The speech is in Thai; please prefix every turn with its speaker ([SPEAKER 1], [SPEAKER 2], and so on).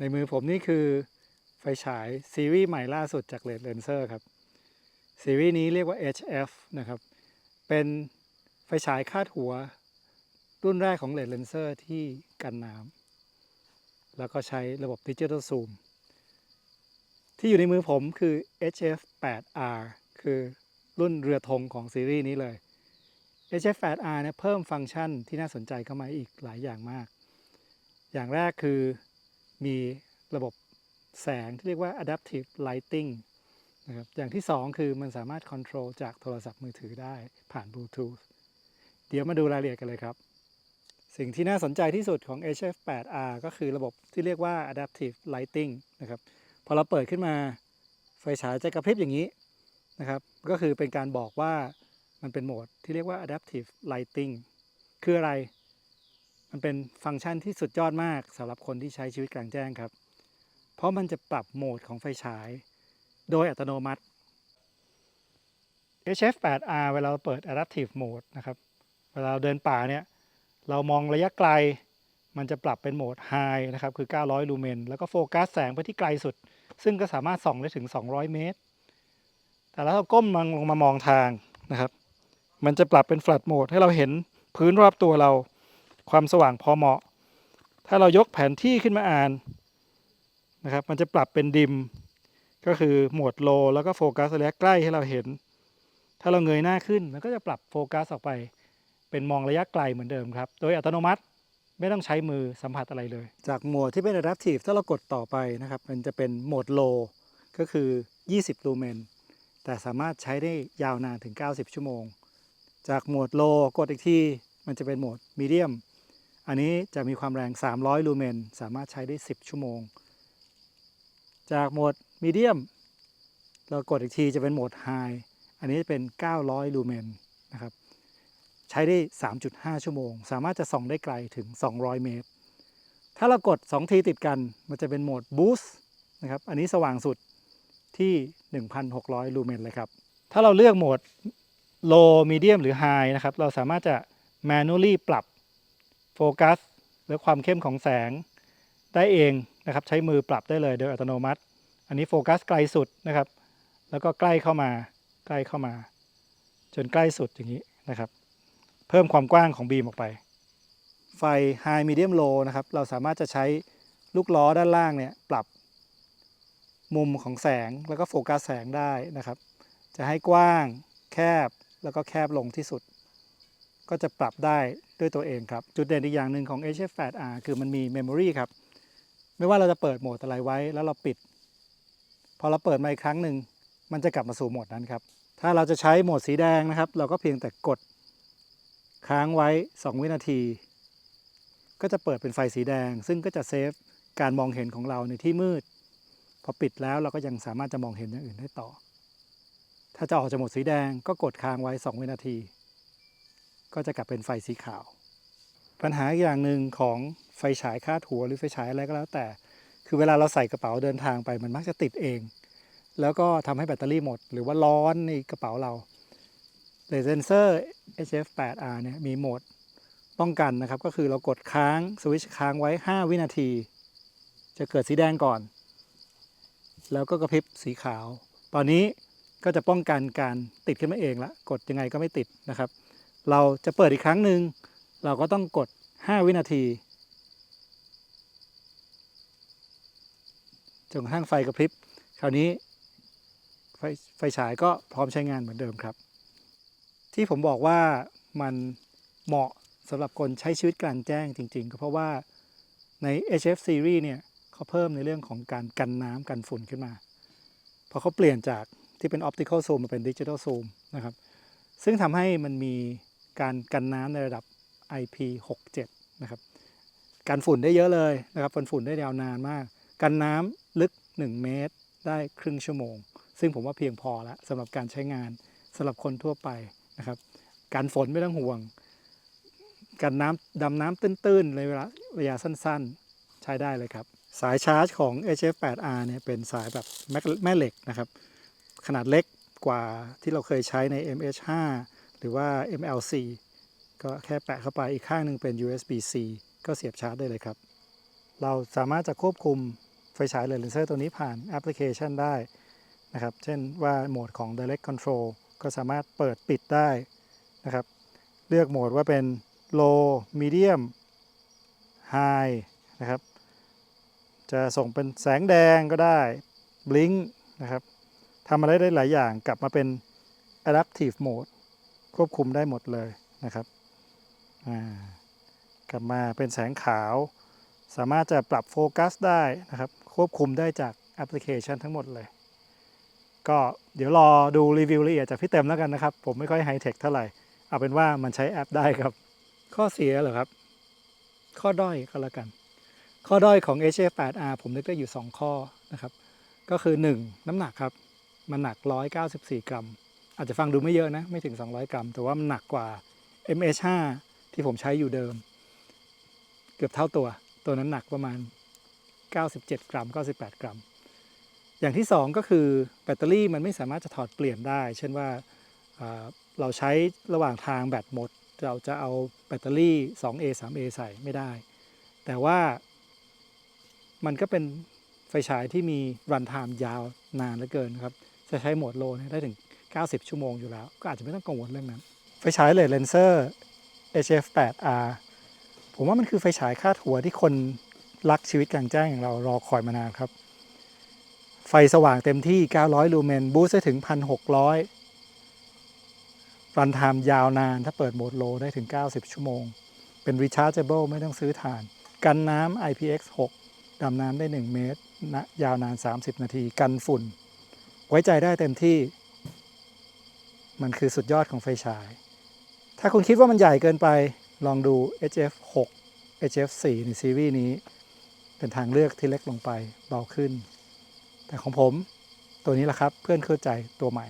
[SPEAKER 1] ในมือผมนี่คือไฟฉายซีรีส์ใหม่ล่าสุดจาก Red Lenser ครับ ซีรีส์นี้เรียกว่า HF นะครับ เป็นไฟฉายคาดหัว รุ่นแรกของ Red Lenser ที่กันน้ำแล้วก็ใช้ระบบ Digital Zoom ที่อยู่ในมือผมคือ HF 8R คือรุ่นเรือธงของซีรีส์นี้เลย HF 8R เนี่ยเพิ่มฟังก์ชันที่น่าสนใจเข้ามาอีกหลายอย่างมาก อย่างแรกคือ มีระบบแสงที่เรียกว่า adaptive lighting นะครับอย่างที่สองคือมันสามารถ control จากโทรศัพท์มือถือได้ผ่าน Bluetooth เดี๋ยวมาดูรายละเอียดกันเลยครับ สิ่งที่น่าสนใจที่สุดของ HF8R ก็คือระบบที่เรียกว่า adaptive lighting นะครับพอเราเปิดขึ้นมาไฟฉายจะกระพริบอย่างนี้นะครับ ก็คือเป็นการบอกว่ามันเป็นโหมดที่เรียกว่า adaptive lighting คืออะไร มันเป็นฟังก์ชันที่สุดยอดมากสำหรับคนที่ใช้ชีวิตกลางแจ้งครับ เพราะมันจะปรับโหมดของไฟฉาย โดยอัตโนมัติ HF8R เวลาเราเปิด adaptive mode นะครับ เวลาเราเดินป่าเนี่ย เรามองระยะไกล มันจะปรับเป็นโหมด High นะครับ คือ 900 ลูเมน แล้วก็โฟกัสแสงไปที่ไกลสุด ซึ่งก็สามารถส่องได้ถึง 200 เมตร แต่แล้วเราก้มมองลงมามองทางนะครับ มันจะปรับเป็น flat mode ให้เราเห็นพื้นรอบตัวเรา ความสว่างพอเหมาะ ถ้าเรายกแผนที่ขึ้นมาอ่านนะครับ มันจะปรับเป็นดิม ก็คือโหมดโลแล้วก็โฟกัสระยะใกล้ให้เราเห็น ถ้าเราเงยหน้าขึ้น มันก็จะปรับโฟกัสออกไป เป็นมองระยะไกลเหมือนเดิมครับ โดยอัตโนมัติไม่ต้องใช้มือสัมผัสอะไรเลย จากโหมดที่เป็น adaptive ถ้าเรากดต่อไปนะครับ มันจะเป็นโหมด low ก็คือ 20 ลูเมน แต่สามารถใช้ได้ยาวนานถึง 90 ชั่วโมง จากโหมด low กดอีกที มันจะเป็นโหมด medium อันนี้จะมีความแรง 300 ลูเมน สามารถใช้ได้ 10 ชั่วโมง จากโหมด medium เรากดอีกทีจะเป็นโหมด high อันนี้เป็น 900 ลูเมนนะครับ ใช้ได้ 3.5 ชั่วโมง สามารถจะส่องได้ไกลถึง 200 เมตร ถ้าเรากด 2 ทีติดกัน มันจะเป็นโหมด boost นะครับ อันนี้สว่างสุดที่ 1,600 ลูเมนเลยครับ ถ้าเราเลือกโหมด low medium หรือ high นะครับ เราสามารถจะ manually ปรับ โฟกัสหรือความเข้มของแสงได้เองนะครับ ใช้มือปรับได้เลยโดยอัตโนมัติ อันนี้โฟกัสไกลสุดนะครับ แล้วก็ใกล้เข้ามาใกล้เข้ามา จนใกล้สุดอย่างนี้นะครับ เพิ่มความกว้างของบีมออกไป ไฟ High Medium Low นะครับ เราสามารถจะใช้ลูกล้อด้านล่างเนี่ยปรับมุมของแสงแล้วก็โฟกัสแสงได้นะครับ จะให้กว้างแคบแล้วก็แคบลงที่สุด ก็จะปรับได้ด้วยตัวเองครับ จุดเด่นอีกอย่างหนึ่งของ HF8R คือมันมี Memory ครับ ไม่ว่าเราจะเปิดโหมดอะไรไว้แล้วเราปิด พอเราเปิดมาอีกครั้งหนึ่งมันจะกลับมาสู่โหมดนั้นครับ ถ้าเราจะใช้โหมดสีแดงนะครับ เราก็เพียงแต่กดค้างไว้ 2 วินาที ก็จะเปิดเป็นไฟสีแดง ซึ่งก็จะเซฟการมองเห็นของเราในที่มืด พอปิดแล้วเราก็ยังสามารถจะมองเห็นอย่างอื่นได้ต่อ ถ้าจะออกจากโหมดสีแดงก็กดค้างไว้ 2 วินาที ก็จะกลับเป็นไฟสีขาว ปัญหาอีกอย่างหนึ่งของไฟฉายคาดหัวหรือไฟฉายอะไรก็แล้วแต่ คือเวลาเราใส่กระเป๋าเดินทางไปมันมักจะติดเอง แล้วก็ทำให้แบตเตอรี่หมด หรือว่าร้อนในกระเป๋าเราเลเซนเซอร์ HF8R เนี่ยมีโหมดป้องกันนะครับ ก็คือเรากดค้างสวิตช์ค้างไว้ 5 วินาที จะเกิดสีแดงก่อน แล้วก็กระพริบสีขาว ตอนนี้ก็จะป้องกันการติดขึ้นมาเองละ กดยังไงก็ไม่ติดนะครับ เราจะเปิดอีกครั้งหนึ่งเราก็ต้องกด 5 วินาทีจนกระทั่งไฟกระพริบ คราวนี้ไฟไฟฉายก็พร้อมใช้งานเหมือนเดิมครับ ที่ผมบอกว่ามันเหมาะสำหรับคนใช้ชีวิตกลางแจ้งจริง ๆ ก็เพราะว่าใน HF Series เนี่ยเขาเพิ่มในเรื่องของการกันน้ำกันฝุ่นขึ้นมา พอเขาเปลี่ยนจากที่เป็น Optical Zoom มาเป็น Digital Zoom นะครับ ซึ่งทำให้มันมี การกันน้ำในระดับ IP67 นะครับกันฝุ่นได้เยอะเลยนะครับกันฝุ่นได้ยาวนานมาก กันน้ำลึก 1 เมตรได้ครึ่งชั่วโมง ซึ่งผมว่าเพียงพอแล้วสำหรับการใช้งานสำหรับคนทั่วไปนะครับการฝนไม่ต้องห่วง กันน้ำดำน้ำตื้นๆในเวลาระยะสั้นๆ ใช้ได้เลยครับ สายชาร์จของ HF8R เนี่ยเป็นสายแบบแม่เหล็กนะครับ ขนาดเล็กกว่าที่เราเคยใช้ใน MH5 รือว่า MLC ก็แค่แปะเข้าไปอีกข้างหนึ่งเป็น USB-C ก็เสียบชาร์จได้เลยครับ เราสามารถจะควบคุมไฟฉายเลนเซอร์ตัวนี้ผ่านแอปพลิเคชันได้นะครับ เช่นว่าโหมดของ direct control ก็สามารถเปิดปิดได้นะครับ เลือกโหมดว่าเป็น low medium high นะครับ จะส่งเป็นแสงแดงก็ได้ blink นะครับทำอะไรได้หลายอย่างกลับมาเป็น adaptive mode ควบคุมได้หมดเลยนะครับกลับมาเป็นแสงขาว สามารถจะปรับโฟกัสได้นะครับ ควบคุมได้จากแอปพลิเคชันทั้งหมดเลย ก็เดี๋ยวรอดูรีวิวละเอียดจากพี่เต็มแล้วกันนะครับ ผมไม่ค่อยไฮเทคเท่าไหร่ เอาเป็นว่ามันใช้แอปได้ครับ ข้อเสียเหรอครับ ข้อด้อยก็แล้วกัน ข้อด้อยของ HF8R ผมนึกได้อยู่ 2 ข้อนะครับ ก็คือ 1 น้ำหนักครับ มันหนัก 194 กรัม อาจจะฟังดูไม่เยอะนะ ไม่ถึง 200 กรัม แต่ว่ามันหนักกว่า MH5 ที่ผมใช้อยู่เดิม เกือบเท่าตัว ตัวนั้นหนักประมาณ 97 กรัม 98 กรัม อย่างที่ 2 ก็คือแบตเตอรี่มันไม่สามารถจะถอดเปลี่ยนได้ เช่นว่าเราใช้ระหว่างทางแบตหมด เราจะเอาแบตเตอรี่ 2A 3A ใส่ไม่ได้ แต่ว่ามันก็เป็นไฟฉายที่มีรันไทม์ยาวนานเหลือเกินครับ จะใช้โหมดโลได้ถึง 90 ชั่วโมงอยู่แล้ว ก็อาจจะไม่ต้องกังวลเรื่องนั้น ไฟฉายเลนเลนเซอร์ HF8R ผมว่ามันคือไฟฉายคาดหัวที่คนรักชีวิตกลางแจ้งอย่างเรารอคอยมานานครับ ไฟสว่างเต็มที่ 900 ลูเมน บูสต์ได้ถึง 1,600 รันไทม์ยาวนาน ถ้าเปิดโหมดโลได้ถึง 90 ชั่วโมง เป็น rechargeable ไม่ต้องซื้อถ่าน กันน้ำ IPX6 ดำน้ำได้ 1 เมตรนะยาวนาน 30 นาที กันฝุ่น ไว้ใจได้เต็มที่ มันคือสุดยอดของไฟฉาย ถ้าคุณคิดว่ามันใหญ่เกินไปลองดู HF6 HF4 ในซีรีส์นี้ เป็นทางเลือกที่เล็กลงไปเบาขึ้น แต่ของผมตัวนี้แหละครับเพื่อนเข้าใจตัวใหม่